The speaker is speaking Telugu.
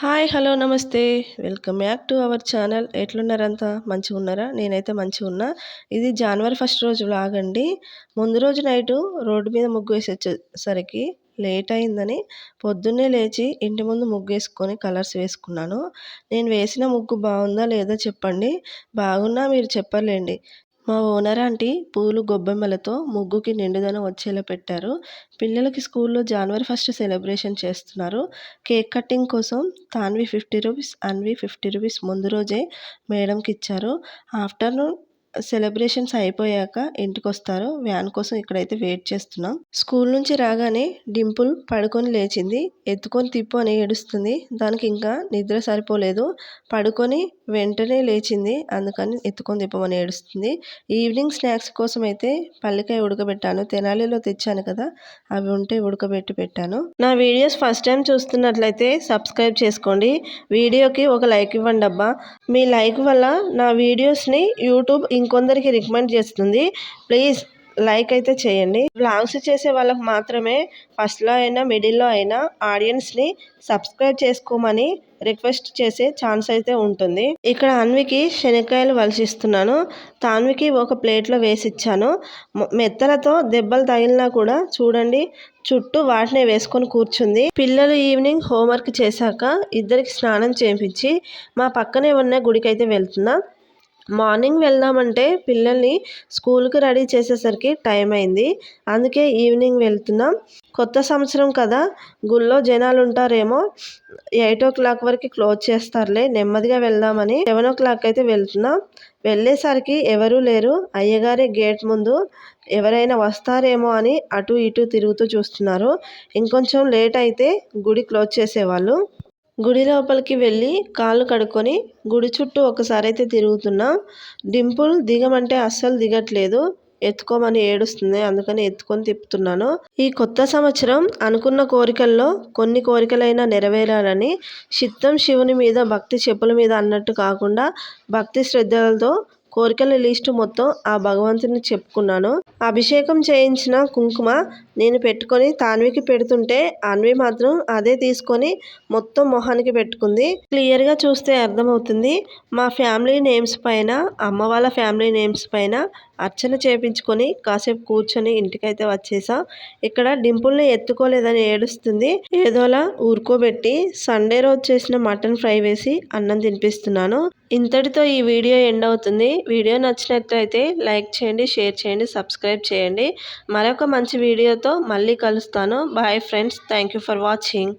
Hi hello namaste. Welcome back to our channel. ఎట్లున్నారంతా? మంచిగా ఉన్నారా నేనైతే మంచిగా ఉన్నా ఇది జనవరి ఫస్ట్ రోజు వ్లాగ్ అండి. ముందు రోజు నైటు రోడ్డు మీద ముగ్గు వేసి వచ్చేసరికి లేట్ అయిందని పొద్దున్నే లేచి ఇంటి ముందు ముగ్గు వేసుకొని కలర్స్ వేసుకున్నాను. నేను వేసిన ముగ్గు బాగుందా లేదా చెప్పండి? బాగున్నా మీరు చెప్పలేండి మా ఓనర్ ఆంటీ పూలు గొబ్బెమ్మలతో ముగ్గుకి నిండుదనం వచ్చేలా పెట్టారు. పిల్లలకి స్కూల్లో జనవరి ఫస్ట్ సెలబ్రేషన్ చేస్తున్నారు. కేక్ కటింగ్ కోసం Tanvi fifty rupees Anvi fifty rupees ముందు రోజే మేడంకి ఇచ్చారు. ఆఫ్టర్నూన్ సెలబ్రేషన్స్ అయిపోయాక ఇంటికి వస్తారు వ్యాన్ కోసం ఇక్కడైతే వెయిట్ చేస్తున్నాం. స్కూల్ నుంచి రాగానే డింపుల్ పడుకొని లేచింది. ఎత్తుకొని తిప్పు అని ఏడుస్తుంది. దానికి ఇంకా నిద్ర సరిపోలేదు. పడుకొని వెంటనే లేచింది. అందుకని ఎత్తుకొని తిప్పమని ఏడుస్తుంది. ఈవినింగ్ స్నాక్స్ కోసం అయితే పల్లికాయ ఉడకబెట్టాను. తెనాలిలో తెచ్చాను కదా అవి ఉంటే ఉడకబెట్టి పెట్టాను. నా వీడియోస్ ఫస్ట్ టైం చూస్తున్నట్లయితే సబ్స్క్రైబ్ చేసుకోండి. వీడియోకి ఒక లైక్ ఇవ్వండి అబ్బా. మీ లైక్ వల్ల నా వీడియోస్ని యూట్యూబ్ ఇంకొందరికి రికమెండ్ చేస్తుంది. ప్లీజ్ లైక్ అయితే చేయండి. బ్లాగ్స్ చేసే వాళ్ళకి మాత్రమే ఫస్ట్లో అయినా మిడిల్లో అయినా ఆడియన్స్ని సబ్స్క్రైబ్ చేసుకోమని రిక్వెస్ట్ చేసే ఛాన్స్ అయితే ఉంటుంది. ఇక్కడ అన్వికి శనక్కాయలు వలసిస్తున్నాను. తాన్వికి ఒక ప్లేట్లో వేసి ఇచ్చాను మెత్తలతో దెబ్బలు తగిలినా కూడా చూడండి చుట్టూ వాటినే వేసుకొని కూర్చుంది. పిల్లలు ఈవినింగ్ హోంవర్క్ చేశాక ఇద్దరికి స్నానం చేయించి మా పక్కనే ఉన్న గుడికి అయితే వెళ్తున్నా. మార్నింగ్ వెళ్దామంటే పిల్లల్ని స్కూల్కి రెడీ చేసేసరికి టైం అయింది. అందుకే ఈవినింగ్ వెళ్తున్నాం. కొత్త సంవత్సరం కదా. గుళ్ళో జనాలు ఉంటారేమో. ఎయిట్ ఓ క్లాక్ వరకు క్లోజ్ చేస్తారులే. నెమ్మదిగా వెళ్దామని సెవెన్ ఓ క్లాక్ అయితే వెళ్తున్నాం. వెళ్ళేసరికి ఎవరూ లేరు. అయ్యగారి గేట్ ముందు ఎవరైనా వస్తారేమో అని అటు ఇటు తిరుగుతూ చూస్తున్నారు. ఇంకొంచెం లేట్ అయితే గుడి క్లోజ్ చేసేవాళ్ళు. గుడి లోపలికి వెళ్ళి కాళ్ళు కడుక్కొని గుడి చుట్టూ ఒకసారి అయితే తిరుగుతున్నా డింపుల్ దిగమంటే అస్సలు దిగట్లేదు ఎత్తుకోమని ఏడుస్తుంది అందుకని ఎత్తుకొని తిప్పుతున్నాను. ఈ కొత్త సంవత్సరం అనుకున్న కోరికల్లో కొన్ని కోరికలైనా నెరవేరాలని చిత్తం శివుని మీద భక్తి చెప్పుల మీద అన్నట్టు కాకుండా భక్తి శ్రద్ధలతో కోరికల లిస్టు మొత్తం ఆ భగవంతుని చెప్పుకున్నాను. అభిషేకం చేయించిన కుంకుమ నేను పెట్టుకొని తాన్వికి పెడుతుంటే అన్వి మాత్రం అదే తీసుకొని మొత్తం మొహానికి పెట్టుకుంది. క్లియర్గా చూస్తే అర్థమవుతుంది. మా ఫ్యామిలీ నేమ్స్ పైన అమ్మ వాళ్ళ ఫ్యామిలీ నేమ్స్ పైన అర్చన చేపించుకొని కాసేపు కూర్చొని ఇంటికైతే వచ్చేసా. ఇక్కడ డింపుల్ని ఎత్తుకోలేదని ఏడుస్తుంది. ఏదోలా ఊరుకోబెట్టి సండే రోజు చేసిన మటన్ ఫ్రై వేసి అన్నం తినిపిస్తున్నాను. ఇంతటితో ఈ వీడియో ఎండ్ అవుతుంది. వీడియో నచ్చినట్లయితే లైక్ చేయండి షేర్ చేయండి సబ్స్క్రైబ్ చేయండి. మరొక మంచి వీడియోతో మళ్ళీ కలుస్తాను. Bye friends. Thank you for watching.